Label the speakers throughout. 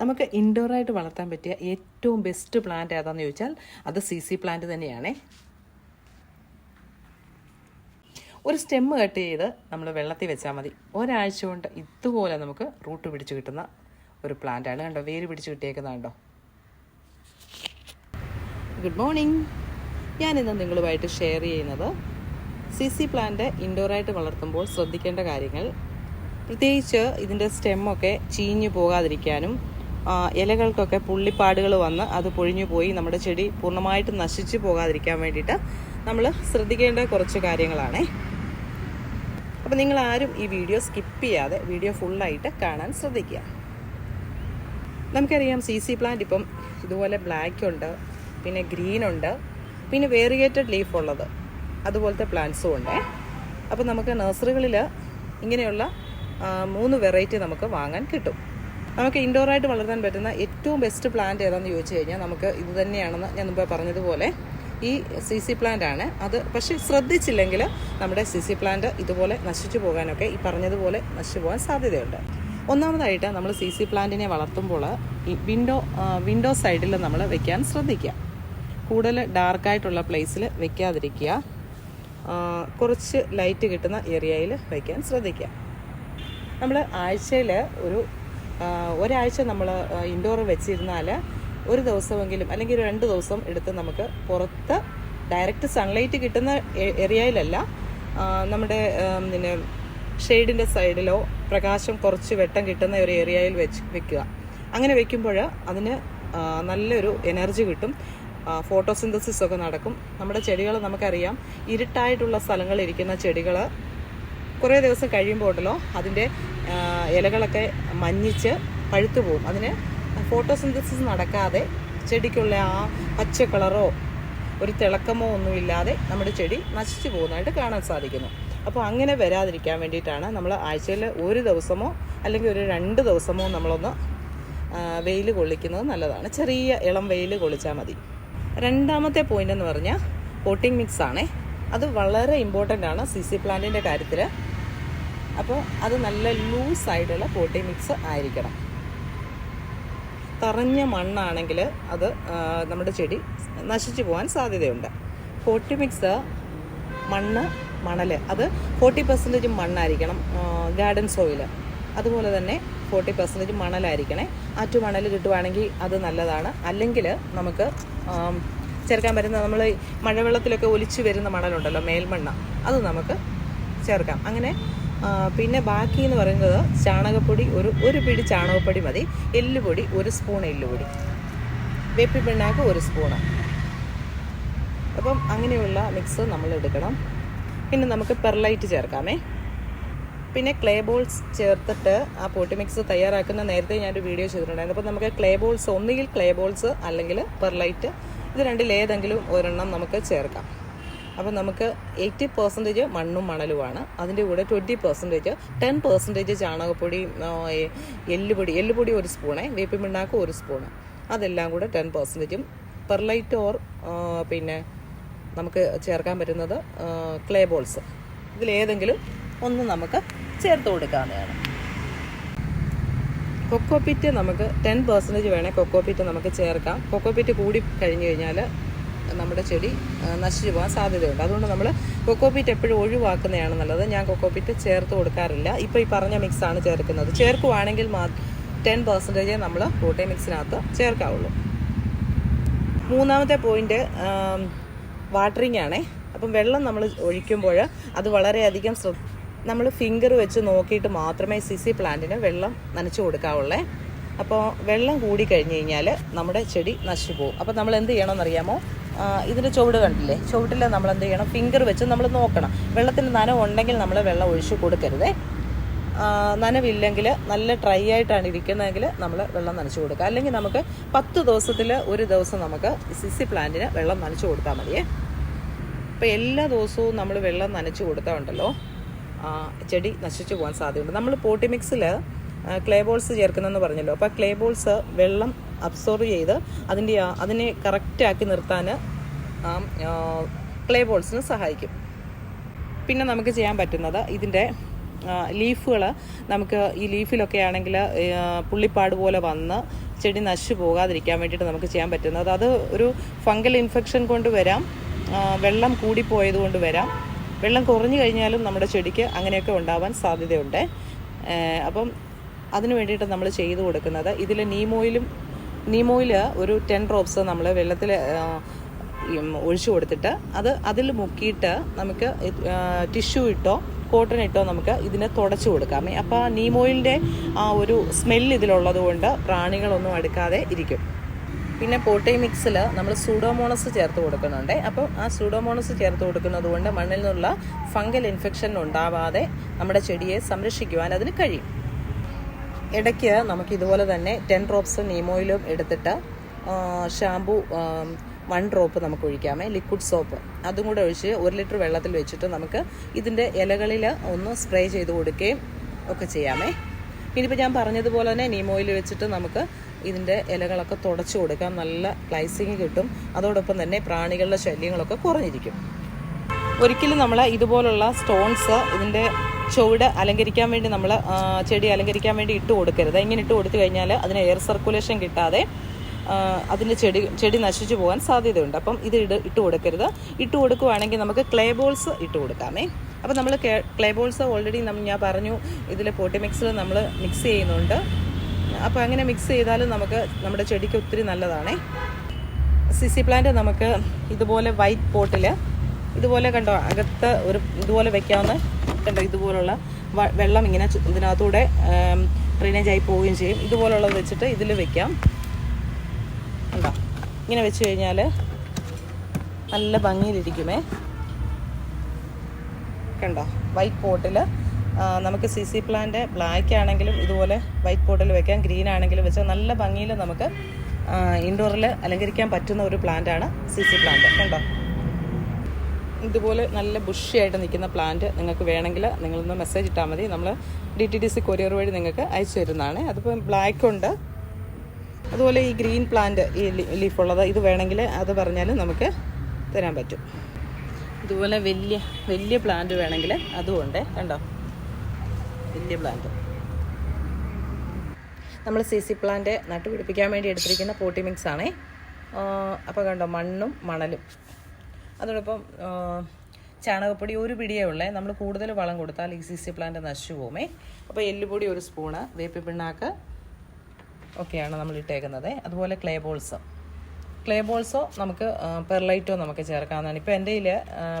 Speaker 1: നമുക്ക് ഇൻഡോറായിട്ട് വളർത്താൻ പറ്റിയ ഏറ്റവും ബെസ്റ്റ് പ്ലാന്റ് ഏതാണെന്ന് ചോദിച്ചാൽ അത് സി സി പ്ലാന്റ് തന്നെയാണേ. ഒരു സ്റ്റെമ്മ് കട്ട് ചെയ്ത് നമ്മൾ വെള്ളത്തിൽ വെച്ചാൽ മതി. ഒരാഴ്ച കൊണ്ട് ഇതുപോലെ നമുക്ക് റൂട്ട് പിടിച്ച് കിട്ടുന്ന ഒരു പ്ലാന്റാണ് കണ്ടോ? വേര് പിടിച്ച് കിട്ടിയേക്കുന്ന കണ്ടോ? ഗുഡ് മോർണിംഗ് ഞാനിന്ന് നിങ്ങളുമായിട്ട് ഷെയർ ചെയ്യുന്നത് സി സി പ്ലാന്റ് ഇൻഡോറായിട്ട് വളർത്തുമ്പോൾ ശ്രദ്ധിക്കേണ്ട കാര്യങ്ങൾ. പ്രത്യേകിച്ച് ഇതിന്റെ സ്റ്റെമ്മൊക്കെ ചീഞ്ഞു പോകാതിരിക്കാനും ഇലകൾക്കൊക്കെ പുള്ളിപ്പാടുകൾ വന്ന് അത് പൊഴിഞ്ഞു പോയി. നമ്മുടെ ചെടി പൂർണമായിട്ട് നശിച്ചു പോകാതിരിക്കാൻ വേണ്ടിയിട്ട് നമ്മൾ ശ്രദ്ധിക്കേണ്ട കുറച്ച് കാര്യങ്ങളാണേ. അപ്പോൾ നിങ്ങൾ ആരും ഈ വീഡിയോ സ്കിപ്പ് ചെയ്യാതെ വീഡിയോ ഫുള്ളായിട്ട് കാണാൻ ശ്രദ്ധിക്കുക. നമുക്കറിയാം സി സി പ്ലാന്റ് ഇപ്പം ഇതുപോലെ ബ്ലാക്ക് ഉണ്ട് പിന്നെ ഗ്രീൻ ഉണ്ട് പിന്നെ വേറിയേറ്റഡ് ലീഫ് ഉള്ളത് അതുപോലത്തെ പ്ലാന്റ്സും ഉണ്ട്. അപ്പോൾ നമുക്ക് നഴ്സറികളിൽ ഇങ്ങനെയുള്ള മൂന്ന് വെറൈറ്റി നമുക്ക് വാങ്ങാൻ കിട്ടും. നമുക്ക് ഇൻഡോറായിട്ട് വളർത്താൻ പറ്റുന്ന ഏറ്റവും ബെസ്റ്റ് പ്ലാന്റ് ഏതാണെന്ന് ചോദിച്ചു കഴിഞ്ഞാൽ നമുക്ക് ഇത് തന്നെയാണെന്ന് ഞാൻ മുമ്പേ പറഞ്ഞതുപോലെ ഈ സി സി പ്ലാന്റ് ആണ്. അത് പക്ഷേ ശ്രദ്ധിച്ചില്ലെങ്കിൽ നമ്മുടെ സി സി പ്ലാന്റ് ഇതുപോലെ നശിച്ചു പോകാനൊക്കെ ഈ പറഞ്ഞതുപോലെ നശിച്ചു പോകാൻ സാധ്യതയുണ്ട്. ഒന്നാമതായിട്ട് നമ്മൾ സി സി പ്ലാന്റിനെ വളർത്തുമ്പോൾ ഈ വിൻഡോ വിൻഡോ സൈഡിൽ നമ്മൾ വെക്കാൻ ശ്രദ്ധിക്കുക. കൂടുതൽ ഡാർക്കായിട്ടുള്ള പ്ലേസിൽ വെക്കാതിരിക്കുക. കുറച്ച് ലൈറ്റ് കിട്ടുന്ന ഏരിയയിൽ വയ്ക്കാൻ ശ്രദ്ധിക്കുക. നമ്മൾ ആഴ്ചയിൽ ഒരു ഒരാഴ്ച നമ്മൾ ഇൻഡോർ വെച്ചിരുന്നാൽ ഒരു ദിവസമെങ്കിലും അല്ലെങ്കിൽ രണ്ട് ദിവസം എടുത്ത് നമുക്ക് പുറത്ത് ഡയറക്റ്റ് സൺലൈറ്റ് കിട്ടുന്ന ഏരിയയിലല്ല നമ്മുടെ പിന്നെ ഷെയ്ഡിന്റെ സൈഡിലോ പ്രകാശം കുറച്ച് വെട്ടം കിട്ടുന്ന ഒരു ഏരിയയിൽ വെച്ച് വെക്കുക. അങ്ങനെ വെക്കുമ്പോൾ അതിന് നല്ലൊരു എനർജി കിട്ടും. ഫോട്ടോസിന്തസിസ് ഒക്കെ നടക്കും. നമ്മുടെ ചെടികൾ നമുക്കറിയാം ഇരുട്ടായിട്ടുള്ള സ്ഥലങ്ങളിൽ ഇരിക്കുന്ന ചെടികൾ കുറേ ദിവസം കഴിയുമ്പോൾ ഉണ്ടല്ലോ അതിന്റെ ഇലകളൊക്കെ മഞ്ഞിച്ച് പഴുത്തു പോകും. അതിന് ഫോട്ടോസിന്തസിസ് നടക്കാതെ ചെടിക്കുള്ള ആ പച്ച കളറോ ഒരു തിളക്കമോ ഒന്നുമില്ലാതെ നമ്മുടെ ചെടി നശിച്ചു പോകുന്നതായിട്ട് കാണാൻ സാധിക്കുന്നു. അപ്പോൾ അങ്ങനെ വരാതിരിക്കാൻ വേണ്ടിയിട്ടാണ് നമ്മൾ ആഴ്ചയിൽ ഒരു ദിവസമോ അല്ലെങ്കിൽ ഒരു രണ്ട് ദിവസമോ നമ്മളൊന്ന് വെയിൽ കൊള്ളിക്കുന്നത് നല്ലതാണ്. ചെറിയ ഇളം വെയിൽ കൊള്ളിച്ചാൽ മതി. രണ്ടാമത്തെ പോയിന്റ് എന്ന് പറഞ്ഞാൽ പോട്ടിംഗ് മിക്സ് ആണേ. അത് വളരെ ഇമ്പോർട്ടന്റ് ആണ് സി സി പ്ലാന്റിന്റെ കാര്യത്തിൽ. അപ്പോൾ അത് നല്ല ലൂസായിട്ടുള്ള പോട്ടി മിക്സ് ആയിരിക്കണം. തറഞ്ഞ മണ്ണാണെങ്കിൽ അത് നമ്മുടെ ചെടി നശിച്ചു പോകാൻ സാധ്യതയുണ്ട്. പോട്ടി മിക്സ് മണ്ണ് മണൽ അത് ഫോർട്ടി പെർസെന്റേജ് മണ്ണായിരിക്കണം ഗാർഡൻ സോയിൽ. അതുപോലെ തന്നെ ഫോർട്ടി പെർസെന്റേജ് മണലായിരിക്കണേ. ആറ്റു മണൽ കിട്ടുവാണെങ്കിൽ അത് നല്ലതാണ്. അല്ലെങ്കിൽ നമുക്ക് ചേർക്കാൻ പറ്റുന്ന നമ്മൾ മഴവെള്ളത്തിലൊക്കെ ഒലിച്ചു വരുന്ന മണലുണ്ടല്ലോ മേൽമണ്ണ അത് നമുക്ക് ചേർക്കാം. അങ്ങനെ പിന്നെ ബാക്കി എന്ന് പറയുന്നത് ചാണകപ്പൊടി ഒരു ഒരു പിടി ചാണകപ്പൊടി മതി. എല്ലുപൊടി ഒരു സ്പൂൺ എല്ലുപൊടി. വേപ്പി പിണ്ണാക്ക് ഒരു സ്പൂണ് അപ്പം അങ്ങനെയുള്ള മിക്സ് നമ്മൾ എടുക്കണം. പിന്നെ നമുക്ക് പെർലൈറ്റ് ചേർക്കാമേ. പിന്നെ ക്ലേ ബോൾസ് ചേർത്തിട്ട് ആ പോട്ടി മിക്സ് തയ്യാറാക്കുന്ന നേരത്തെ ഞാനൊരു വീഡിയോ ചെയ്തിട്ടുണ്ടായിരുന്നു. അപ്പോൾ നമുക്ക് ക്ലേ ബോൾസ് ഒന്നുകിൽ ക്ലേ ബോൾസ് അല്ലെങ്കിൽ പെർലൈറ്റ് ഇത് രണ്ടിൽ ഏതെങ്കിലും ഒരെണ്ണം നമുക്ക് ചേർക്കാം. അപ്പോൾ നമുക്ക് എയ്റ്റി പെർസെന്റേജ് മണ്ണും മണലുമാണ്. അതിന്റെ കൂടെ ട്വന്റി പെർസെന്റേജ് ടെൻ പെർസെന്റേജ് ചാണകപ്പൊടി എല്ലുപൊടി എല്ലുപൊടി ഒരു സ്പൂണേ വേപ്പി പിണ്ണാക്ക് ഒരു സ്പൂണ് അതെല്ലാം കൂടെ ടെൻ പെർസെന്റേജും പെർലൈറ്റ് ഓർ പിന്നെ നമുക്ക് ചേർക്കാൻ പറ്റുന്നത് ക്ലേ ബോൾസ് ഇതിലേതെങ്കിലും ഒന്ന് നമുക്ക് ചേർത്ത് കൊടുക്കാവുന്നതാണ്. കൊക്കോപ്പിറ്റ് നമുക്ക് ടെൻ പെർസെന്റേജ് വേണേൽ കൊക്കോപ്പിറ്റ് നമുക്ക് ചേർക്കാം. കൊക്കോപ്പിറ്റ് കൂടി കഴിഞ്ഞ് കഴിഞ്ഞാൽ നമ്മുടെ ചെടി നശിച്ചു പോകാൻ സാധ്യതയുണ്ട്. അതുകൊണ്ട് നമ്മൾ കൊക്കോപ്പിറ്റ് എപ്പോഴും ഒഴിവാക്കുന്നതാണ് നല്ലത്. ഞാൻ കൊക്കോപ്പിറ്റ് ചേർത്ത് കൊടുക്കാറില്ല. ഇപ്പോൾ ഈ പറഞ്ഞ മിക്സാണ് ചേർക്കുന്നത്. ചേർക്കുവാണെങ്കിൽ മാ ടെൻ പെർസെന്റേജേ നമ്മൾ കൂട്ടേ മിക്സിനകത്ത് ചേർക്കാവുള്ളൂ. മൂന്നാമത്തെ പോയിന്റ് വാട്ടറിങ് ആണേ. അപ്പം വെള്ളം നമ്മൾ ഒഴിക്കുമ്പോൾ അത് വളരെയധികം ശ്രദ്ധ നമ്മൾ ഫിംഗർ വെച്ച് നോക്കിയിട്ട് മാത്രമേ സി സി പ്ലാന്റിന് വെള്ളം നനച്ചു കൊടുക്കാവുള്ളേ. അപ്പോൾ വെള്ളം കൂടി കഴിഞ്ഞ് കഴിഞ്ഞാൽ നമ്മുടെ ചെടി നശിച്ചു പോകും. അപ്പോൾ നമ്മൾ എന്ത് ചെയ്യണമെന്നറിയാമോ? ഇതിന്റെ ചുവട് കണ്ടില്ലേ? ചുവട്ടിൽ നമ്മൾ എന്ത് ചെയ്യണം? ഫിംഗർ വെച്ച് നമ്മൾ നോക്കണം. വെള്ളത്തിന് നനവ് ഉണ്ടെങ്കിൽ നമ്മൾ വെള്ളം ഒഴിച്ചു കൊടുക്കരുതേ. നനവില്ലെങ്കിൽ നല്ല ഡ്രൈ ആയിട്ടാണ് ഇരിക്കുന്നതെങ്കിൽ നമ്മൾ വെള്ളം നനച്ചു കൊടുക്കുക. അല്ലെങ്കിൽ നമുക്ക് പത്ത് ദിവസത്തിൽ ഒരു ദിവസം നമുക്ക് സിസി പ്ലാന്റിന് വെള്ളം നനച്ചു കൊടുത്താൽ മതിയേ. അപ്പോൾ എല്ലാ ദിവസവും നമ്മൾ വെള്ളം നനച്ചു കൊടുത്താൽ ഉണ്ടല്ലോ. ചെടി നശിച്ചു പോകാൻ സാധ്യതയുണ്ട്. നമ്മൾ പോട്ടി മിക്സിൽ ക്ലേ ബോൾസ് ചേർക്കുന്നതെന്ന് പറഞ്ഞല്ലോ. അപ്പോൾ ക്ലേ ബോൾസ് വെള്ളം അബ്സോർവ് ചെയ്ത് അതിന്റെ അതിനെ കറക്റ്റാക്കി നിർത്താൻ ആ ക്ലേ ബോൾസിന് സഹായിക്കും. പിന്നെ നമുക്ക് ചെയ്യാൻ പറ്റുന്നത് ഇതിന്റെ ലീഫുകൾ നമുക്ക് ഈ ലീഫിലൊക്കെ ആണെങ്കിൽ പുള്ളിപ്പാട് പോലെ വന്ന് ചെടി നശിച്ചു പോകാതിരിക്കാൻ വേണ്ടിയിട്ട് നമുക്ക് ചെയ്യാൻ പറ്റുന്നത്. അത് ഒരു ഫംഗൽ ഇൻഫെക്ഷൻ കൊണ്ട് വരാം വെള്ളം കൂടിപ്പോയത് കൊണ്ട് വരാം. വെള്ളം കുറഞ്ഞു കഴിഞ്ഞാലും നമ്മുടെ ചെടിക്ക് അങ്ങനെയൊക്കെ ഉണ്ടാവാൻ സാധ്യതയുണ്ട്. അപ്പം അതിന് വേണ്ടിയിട്ട് നമ്മൾ ചെയ്തു കൊടുക്കുന്നത്. ഇതിൽ നീമോയിലും നീമോയിൽ ഒരു ടെൻ ഡ്രോപ്സ് നമ്മൾ വെള്ളത്തിൽ ഒഴിച്ചു കൊടുത്തിട്ട് അത് അതിൽ മുക്കിയിട്ട് നമുക്ക് ടിഷ്യൂ ഇട്ടോ കോട്ടൺ ഇട്ടോ നമുക്ക് ഇതിനെ തുടച്ചു കൊടുക്കാം. അപ്പോൾ ആ നീമോയിലിന്റെ ആ ഒരു സ്മെല്ല് ഇതിലുള്ളത് കൊണ്ട് പ്രാണികളൊന്നും അടുക്കാതെ ഇരിക്കും. പിന്നെ പോട്ടൈ മിക്സിൽ നമ്മൾ സൂഡോമോണസ് ചേർത്ത് കൊടുക്കുന്നുണ്ട്. അപ്പോൾ ആ സൂഡോമോണസ് ചേർത്ത് കൊടുക്കുന്നത് കൊണ്ട് മണ്ണിൽ നിന്നുള്ള ഫംഗൽ ഇൻഫെക്ഷൻ ഉണ്ടാവാതെ നമ്മുടെ ചെടിയെ സംരക്ഷിക്കുവാൻ അതിന് കഴിയും. ഇടയ്ക്ക് നമുക്ക് ഇതുപോലെ തന്നെ ടെൻ ഡ്രോപ്സ് നീമോയിലും എടുത്തിട്ട് ഷാമ്പു വൺ ഡ്രോപ്പ് നമുക്ക് ഒഴിക്കാമേ ലിക്വിഡ് സോപ്പ് അതും കൂടെ ഒഴിച്ച് ഒരു ലിറ്റർ വെള്ളത്തിൽ വെച്ചിട്ട് നമുക്ക് ഇതിന്റെ ഇലകളിൽ ഒന്ന് സ്പ്രേ ചെയ്ത് കൊടുക്കുകയും ഒക്കെ ചെയ്യാമേ. ഇനിയിപ്പോൾ ഞാൻ പറഞ്ഞതുപോലെ തന്നെ നീമോയിൽ വെച്ചിട്ട് നമുക്ക് ഇതിന്റെ ഇലകളൊക്കെ തുടച്ചു കൊടുക്കാം. നല്ല ക്ലൈസിങ് കിട്ടും. അതോടൊപ്പം തന്നെ പ്രാണികളുടെ ശല്യങ്ങളൊക്കെ കുറഞ്ഞിരിക്കും. ഒരിക്കലും നമ്മൾ ഇതുപോലുള്ള സ്റ്റോൺസ് ഇതിന്റെ ചുവട് അലങ്കരിക്കാൻ വേണ്ടി നമ്മൾ ചെടി അലങ്കരിക്കാൻ വേണ്ടി ഇട്ട് കൊടുക്കരുത്. ഇങ്ങനെ ഇട്ട് കൊടുത്തു കഴിഞ്ഞാൽ അതിന് എയർ സർക്കുലേഷൻ കിട്ടാതെ അതിന്റെ ചെടി ചെടി നശിച്ചു പോകാൻ സാധ്യതയുണ്ട്. അപ്പം ഇത് ഇട് ഇട്ട് കൊടുക്കരുത്. ഇട്ട് കൊടുക്കുവാണെങ്കിൽ നമുക്ക് ക്ലേ ബോൾസ് ഇട്ട് കൊടുക്കാമേ. അപ്പം നമ്മൾ ക്ലേ ബോൾസ് ഓൾറെഡി നമ്മൾ ഞാൻ പറഞ്ഞു ഇതിൽ പോട്ടി മിക്സിൽ നമ്മൾ മിക്സ് ചെയ്യുന്നുണ്ട്. അപ്പോൾ അങ്ങനെ മിക്സ് ചെയ്താലും നമുക്ക് നമ്മുടെ ചെടിക്ക് ഒത്തിരി നല്ലതാണേ. സിസി പ്ലാന്റ് നമുക്ക് ഇതുപോലെ വൈറ്റ് പോട്ടിൽ ഇതുപോലെ കണ്ടോ അകത്ത് ഒരു ഇതുപോലെ വെക്കാവുന്ന കണ്ടോ? ഇതുപോലുള്ള വെള്ളം ഇങ്ങനെ ഇതിനകത്തൂടെ ഡ്രെയിനേജ് ആയി പോവുകയും ചെയ്യും. ഇതുപോലുള്ളത് വെച്ചിട്ട് ഇതിൽ വെക്കാം. കണ്ടോ? ഇങ്ങനെ വെച്ച് കഴിഞ്ഞാൽ നല്ല ഭംഗിയിലിരിക്കുമേ. കണ്ടോ? വൈറ്റ് പോട്ടിൽ നമുക്ക് സി സി പ്ലാന്റ് ബ്ലാക്ക് ആണെങ്കിലും ഇതുപോലെ വൈറ്റ് പോട്ടിൽ വെക്കാം. ഗ്രീൻ ആണെങ്കിലും വെച്ചാൽ നല്ല ഭംഗിയിൽ നമുക്ക് ഇൻഡോറിൽ അലങ്കരിക്കാൻ പറ്റുന്ന ഒരു പ്ലാന്റ് ആണ് സി സി പ്ലാന്റ്. കണ്ടോ? ഇതുപോലെ നല്ല ബുഷിയായിട്ട് നിൽക്കുന്ന പ്ലാന്റ് നിങ്ങൾക്ക് വേണമെങ്കിൽ നിങ്ങളൊന്ന് മെസ്സേജ് ഇട്ടാൽ മതി. നമ്മൾ D T D C courier വഴി നിങ്ങൾക്ക് അയച്ചു തരുന്നതാണ്. അതിപ്പോൾ ബ്ലാക്ക് ഉണ്ട്. അതുപോലെ ഈ ഗ്രീൻ പ്ലാന്റ് ഈ ലീഫുള്ളത് ഇത് വേണമെങ്കിൽ അത് പറഞ്ഞാൽ നമുക്ക് തരാൻ പറ്റും. ഇതുപോലെ വലിയ വലിയ പ്ലാന്റ് വേണമെങ്കിൽ അതും ഉണ്ട്. കണ്ടോ? വലിയ പ്ലാന്റ് നമ്മൾ സി സി പ്ലാന്റ് നട്ടുപിടിപ്പിക്കാൻ വേണ്ടി എടുത്തിരിക്കുന്ന പോട്ടി മിക്സ് ആണേ. അപ്പോൾ കണ്ടോ? മണ്ണും മണലും. അതോടൊപ്പം ചാണകപ്പൊടി ഒരു പിടിയേ ഉള്ളേ. നമ്മൾ കൂടുതൽ വളം കൊടുത്താൽ ഈ സി സി പ്ലാന്റ് നശിച്ചു പോകുമേ. അപ്പോൾ എല്ലുപൊടി ഒരു സ്പൂണ് വേപ്പി പിണ്ണാക്ക് ഒക്കെയാണ് നമ്മൾ ഇട്ടേക്കുന്നത്. അതുപോലെ ക്ലേ ബോൾസ്. ക്ലേ ബോൾസോ നമുക്ക് പെർലൈറ്റോ നമുക്ക് ചേർക്കാവുന്നതാണ് ഇപ്പോൾ എന്റെ കയ്യിൽ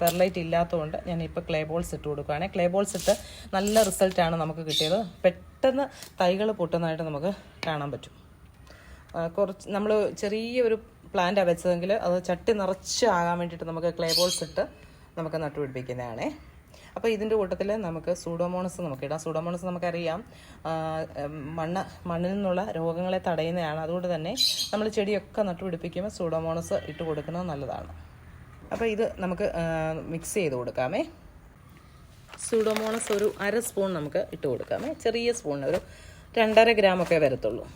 Speaker 1: പെർലൈറ്റ് ഇല്ലാത്തതുകൊണ്ട് ഞാൻ ഇപ്പോൾ ക്ലേ ബോൾസ് ഇട്ട് കൊടുക്കുകയാണ് ക്ലേ ബോൾസ് ഇട്ട് നല്ല റിസൾട്ടാണ് നമുക്ക് കിട്ടിയത്. പെട്ടെന്ന് തൈകൾ പൊട്ടുന്നതായിട്ട് നമുക്ക് കാണാൻ പറ്റും. കുറച്ച് നമ്മൾ ചെറിയ ഒരു പ്ലാന്റാണ് വെച്ചതെങ്കിൽ അത് ചട്ടി നിറച്ച് ആകാൻ വേണ്ടിയിട്ട് നമുക്ക് ക്ലേ ബോൾസ് ഇട്ട് നമുക്ക് നട്ടുപിടിപ്പിക്കുന്നതാണേ അപ്പോൾ ഇതിന്റെ കൂട്ടത്തിൽ നമുക്ക് സൂഡോമോണസ് നമുക്ക് ഇടാം. സൂഡോമോണസ് നമുക്കറിയാം. മണ്ണ് മണ്ണിൽ നിന്നുള്ള രോഗങ്ങളെ തടയുന്നതാണ്. അതുകൊണ്ട് തന്നെ നമ്മൾ ചെടിയൊക്കെ നട്ടുപിടിപ്പിക്കുമ്പോൾ സൂഡോമോണസ് ഇട്ട് കൊടുക്കുന്നത് നല്ലതാണ്. അപ്പോൾ ഇത് നമുക്ക് മിക്സ് ചെയ്ത് കൊടുക്കാമേ. സൂഡോമോണസ് ഒരു അര സ്പൂൺ നമുക്ക് ഇട്ട് കൊടുക്കാമേ. ചെറിയ സ്പൂണിന് ഒരു രണ്ടര ഗ്രാമൊക്കെ വരത്തുള്ളൂ.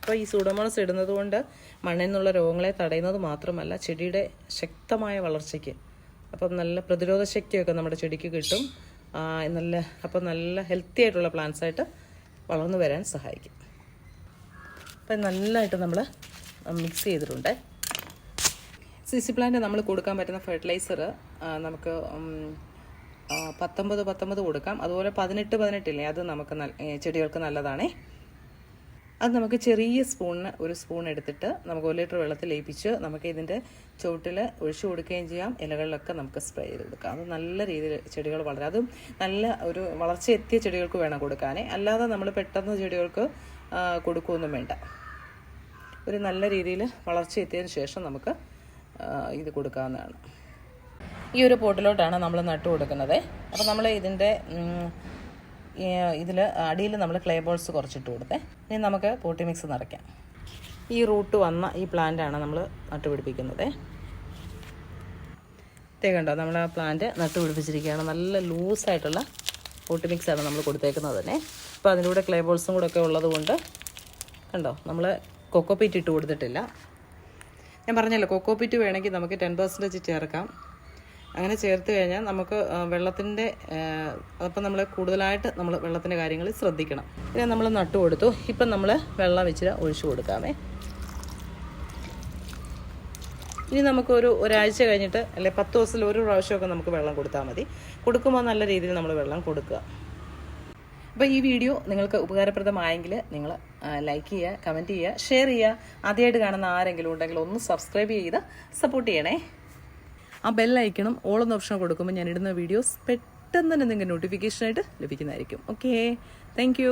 Speaker 1: അപ്പോൾ ഈ സൂഡോമോണസ് ഇടുന്നത് കൊണ്ട് മണ്ണിൽ നിന്നുള്ള രോഗങ്ങളെ തടയുന്നത് മാത്രമല്ല ചെടിയുടെ ശക്തമായ വളർച്ചയ്ക്ക് അപ്പം നല്ല പ്രതിരോധ ശക്തിയൊക്കെ നമ്മുടെ ചെടിക്ക് കിട്ടും. നല്ല അപ്പം നല്ല ഹെൽത്തി ആയിട്ടുള്ള പ്ലാന്റ്സ് ആയിട്ട് വളർന്നു വരാൻ സഹായിക്കും. അപ്പം നല്ലതായിട്ട് നമ്മൾ മിക്സ് ചെയ്തിട്ടുണ്ട്. സിസി പ്ലാന്റ് നമ്മൾ കൊടുക്കാൻ പറ്റുന്ന ഫെർട്ടിലൈസർ നമുക്ക് പത്തൊമ്പത് പത്തൊമ്പത് കൊടുക്കാം. അതുപോലെ പതിനെട്ട് പതിനെട്ടില്ലേ? അത് നമുക്ക് ചെടികൾക്ക് നല്ലതാണേ. അത് നമുക്ക് ചെറിയ സ്പൂണിന് ഒരു സ്പൂൺ എടുത്തിട്ട് നമുക്ക് ഒരു ലിറ്റർ വെള്ളത്തിൽ ലയിപ്പിച്ച് നമുക്ക് ഇതിന്റെ ചുവട്ടിൽ ഒഴിച്ചു കൊടുക്കുകയും ചെയ്യാം. ഇലകളിലൊക്കെ നമുക്ക് സ്പ്രേ ചെയ്ത് കൊടുക്കാം. അത് നല്ല രീതിയിൽ ചെടികൾ വളരും. അതും നല്ല ഒരു വളർച്ച എത്തിയ ചെടികൾക്ക് വേണം കൊടുക്കാനേ. അല്ലാതെ നമ്മൾ പെട്ടെന്ന് ചെടികൾക്ക് കൊടുക്കുകയൊന്നും വേണ്ട. ഒരു നല്ല രീതിയിൽ വളർച്ച എത്തിയതിന് ശേഷം നമുക്ക് ഇത് കൊടുക്കാവുന്നതാണ്. ഈ ഒരു പോട്ടിലോട്ടാണ് നമ്മൾ നട്ടു കൊടുക്കുന്നത്. അപ്പോൾ നമ്മൾ ഇതിന്റെ ഇതിൽ അടിയിൽ നമ്മൾ ക്ലേ ബോൾസ് കുറച്ചിട്ട് കൊടുത്തേ. ഇനി നമുക്ക് പോട്ടി മിക്സ് നിറയ്ക്കാം. ഈ റൂട്ട് വന്ന ഈ പ്ലാന്റാണ് നമ്മൾ നട്ടുപിടിപ്പിക്കുന്നത് കണ്ടോ നമ്മൾ ആ പ്ലാന്റ് നട്ടുപിടിപ്പിച്ചിരിക്കുകയാണ് നല്ല ലൂസായിട്ടുള്ള പോട്ടി മിക്സാണ് നമ്മൾ കൊടുത്തേക്കുന്നത് തന്നെ. അപ്പോൾ അതിന്റെ കൂടെ ക്ലേ ബോൾസും കൂടെ ഒക്കെ ഉള്ളതുകൊണ്ട് കണ്ടോ നമ്മൾ കൊക്കോപ്പീറ്റ് ഇട്ട് കൊടുത്തിട്ടില്ല. ഞാൻ പറഞ്ഞല്ലോ കൊക്കോപ്പീറ്റ് വേണമെങ്കിൽ നമുക്ക് ടെൻ പെർസെന്റേജ് ചേർക്കാം അങ്ങനെ ചേർത്ത് കഴിഞ്ഞാൽ നമുക്ക് വെള്ളത്തിന്റെ അപ്പം നമ്മൾ കൂടുതലായിട്ട് നമ്മൾ വെള്ളത്തിന്റെ കാര്യങ്ങൾ ശ്രദ്ധിക്കണം. പിന്നെ നമ്മൾ നട്ടു കൊടുത്തു. ഇപ്പം നമ്മൾ വെള്ളം ഇച്ചിരി ഒഴിച്ചു കൊടുക്കാമേ. ഇനി നമുക്കൊരു ഒരാഴ്ച കഴിഞ്ഞിട്ട് അല്ലെ പത്ത് ദിവസത്തിൽ ഒരു പ്രാവശ്യമൊക്കെ നമുക്ക് വെള്ളം കൊടുത്താൽ മതി. കൊടുക്കുമ്പോൾ നല്ല രീതിയിൽ നമ്മൾ വെള്ളം കൊടുക്കുക. അപ്പോൾ ഈ വീഡിയോ നിങ്ങൾക്ക് ഉപകാരപ്രദമായെങ്കിൽ നിങ്ങൾ ലൈക്ക് ചെയ്യുക കമന്റ് ചെയ്യുക ഷെയർ ചെയ്യുക. ആദ്യമായിട്ട് കാണുന്ന ആരെങ്കിലും ഉണ്ടെങ്കിൽ ഒന്ന് സബ്സ്ക്രൈബ് ചെയ്ത് സപ്പോർട്ട് ചെയ്യണേ. ആ ബെല്ലയക്കണം എന്ന ഓപ്ഷൻ കൊടുക്കുമ്പോൾ ഞാൻ ഇടുന്ന വീഡിയോസ് പെട്ടെന്ന് തന്നെ നിങ്ങൾക്ക് നോട്ടിഫിക്കേഷനായിട്ട് ലഭിക്കുന്നതായിരിക്കും. Okay thank